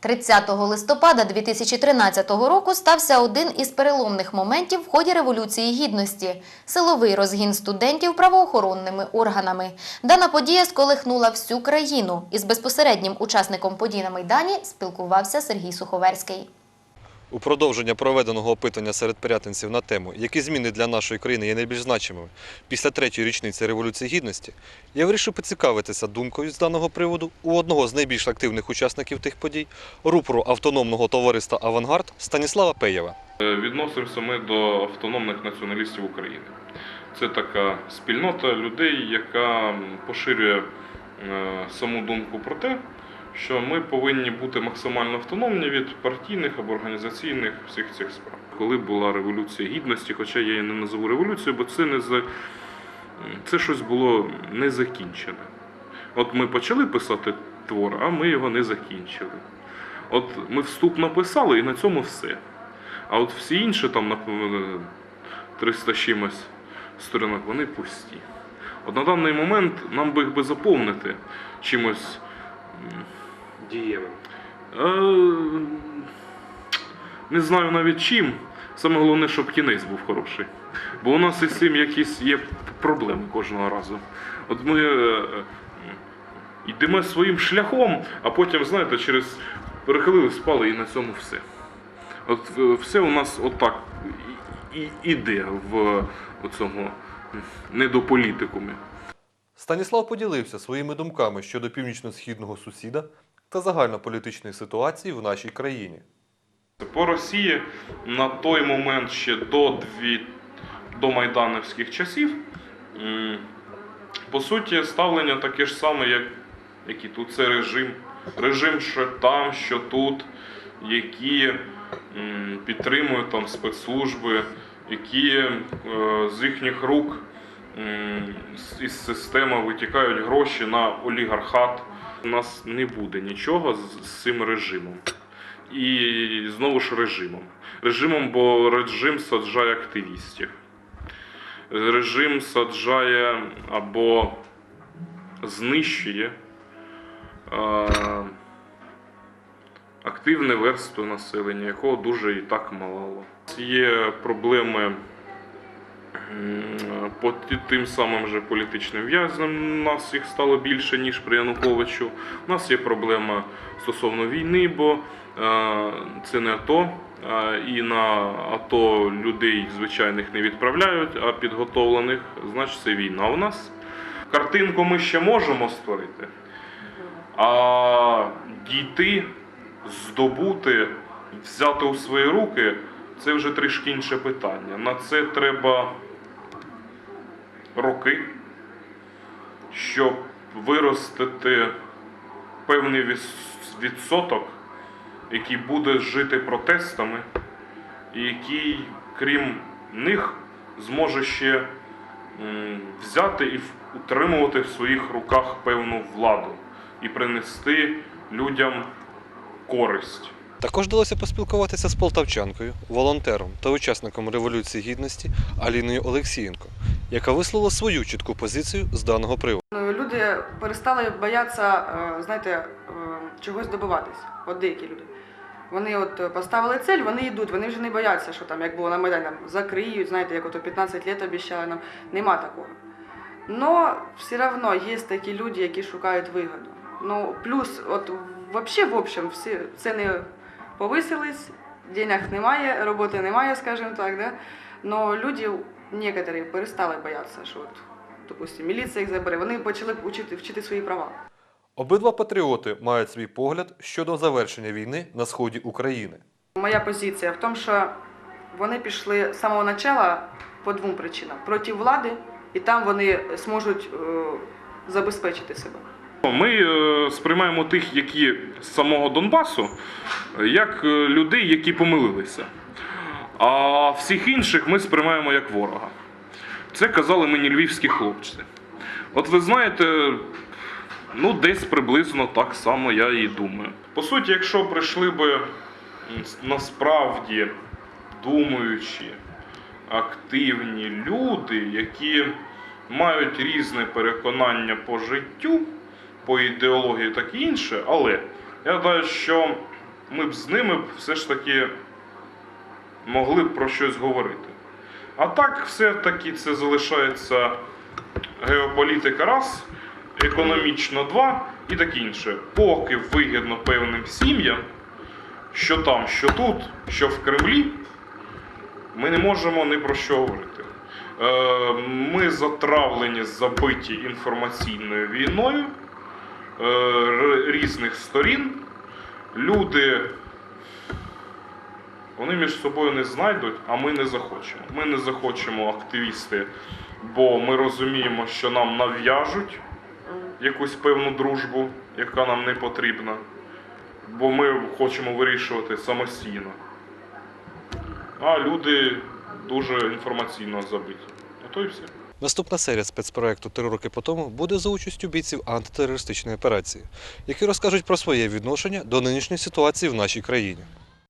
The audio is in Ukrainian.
30 листопада 2013 року стався один із переломних моментів в ході Революції Гідності – силовий розгін студентів правоохоронними органами. Дана подія сколихнула всю країну. Із безпосереднім учасником подій на Майдані спілкувався Сергій Суховерський. У продовження проведеного опитування серед пирятинців на тему, які зміни для нашої країни є найбільш значимими після третьої річниці Революції Гідності, я вирішив поцікавитися думкою з даного приводу у одного з найбільш активних учасників тих подій, рупору автономного товариства Авангард Станіслава Пеєва. Е, Відносимося ми до автономних націоналістів України. Це така спільнота людей, яка поширює е, саму думку про те, що ми повинні бути максимально автономні від партійних або організаційних всіх цих справ. Коли була революція гідності, хоча я її не назову революцією, бо це не за це щось було не закінчене. От ми почали писати твор, а ми його не закінчили. От ми вступ написали і на цьому все. А от всі інші там на 300 чимось сторінок, вони пусті. От на даний момент нам би їх би заповнити чимось дієвим. е, не знаю навіть чим. Саме головне, щоб кінець був хороший. Бо у нас із цим якісь є проблеми кожного разу. От ми е, е, йдемо своїм шляхом, а потім, знаєте, через перехилили, спали і на цьому все. От е, все у нас отак і, і, іде в цьому недополітикумі. Станіслав поділився своїми думками щодо північно-східного сусіда та загальнополітичної ситуації в нашій країні. По Росії на той момент ще до, дві, до майданівських часів, по суті, ставлення таке ж саме, як, як і тут. Це режим. Режим, що там, що тут, які підтримують там спецслужби, які е, з їхніх рук із системи витікають гроші на олігархат. У нас не буде нічого з, цим режимом. І знову ж режимом. Режимом, бо режим саджає активістів. Режим саджає або знищує е, активне верство населення, якого дуже і так мало. Є проблеми по тим самим же політичним в'язням. Нас їх стало більше, ніж при Януковичу. У нас є проблема стосовно війни, бо е, це не АТО. І на АТО людей звичайних не відправляють, а підготовлених, значить це війна у нас. Картинку ми ще можемо створити, а дійти, здобути, взяти у свої руки це вже трішки інше питання. На це треба роки, щоб виростити певний відсоток, який буде жити протестами, і який, крім них, зможе ще взяти і утримувати в своїх руках певну владу і принести людям користь. Також вдалося поспілкуватися з полтавчанкою, волонтером та учасником Революції Гідності Аліною Олексієнко, яка висловила свою чітку позицію з даного приводу. Ну, Люди перестали боятися, е, знаєте, е, чогось добиватись. От деякі люди. Вони от поставили цель, вони йдуть, вони вже не бояться, що там, як було на Майдані, закриють, знаєте, як ото 15 років обіцяли нам. Нема такого. Но все одно є такі люди, які шукають вигоду. Ну, плюс, от взагалі, в общем, всі ціни повисились, денег немає, роботи немає, скажімо так, да? Но люди, некоторі, перестали боятися, що от допустим, міліція їх забере, вони почали вчити, вчити свої права. Обидва патріоти мають свій погляд щодо завершення війни на сході України. Моя позиція в тому, що вони пішли з самого початку по двом причинам: проти влади, і там вони зможуть е, забезпечити себе. Ми е, сприймаємо тих, які з самого Донбасу, як е, людей, які помилилися. А всіх інших ми сприймаємо як ворога. Це казали мені львівські хлопці. От ви знаєте, ну десь приблизно так само я і думаю. По суті, якщо прийшли би насправді думаючі, активні люди, які мають різне переконання по життю, по ідеології, так і інше, але я гадаю, що ми б з ними все ж таки могли б про щось говорити. А так, все-таки це залишається геополітика раз, економічно два і таке інше. Поки вигідно певним сім'ям, що там, що тут, що в Кремлі, ми не можемо ні про що говорити. Е, Ми затравлені, забиті інформаційною війною е, різних сторін. Люди вони між собою не знайдуть, а ми не захочемо. Ми не захочемо активісти, бо ми розуміємо, що нам нав'яжуть якусь певну дружбу, яка нам не потрібна, бо ми хочемо вирішувати самостійно. А люди дуже інформаційно забиті. Ото і все. Наступна серія спецпроекту Три роки по тому буде за участю бійців антитерористичної операції, які розкажуть про своє відношення до нинішньої ситуації в нашій країні.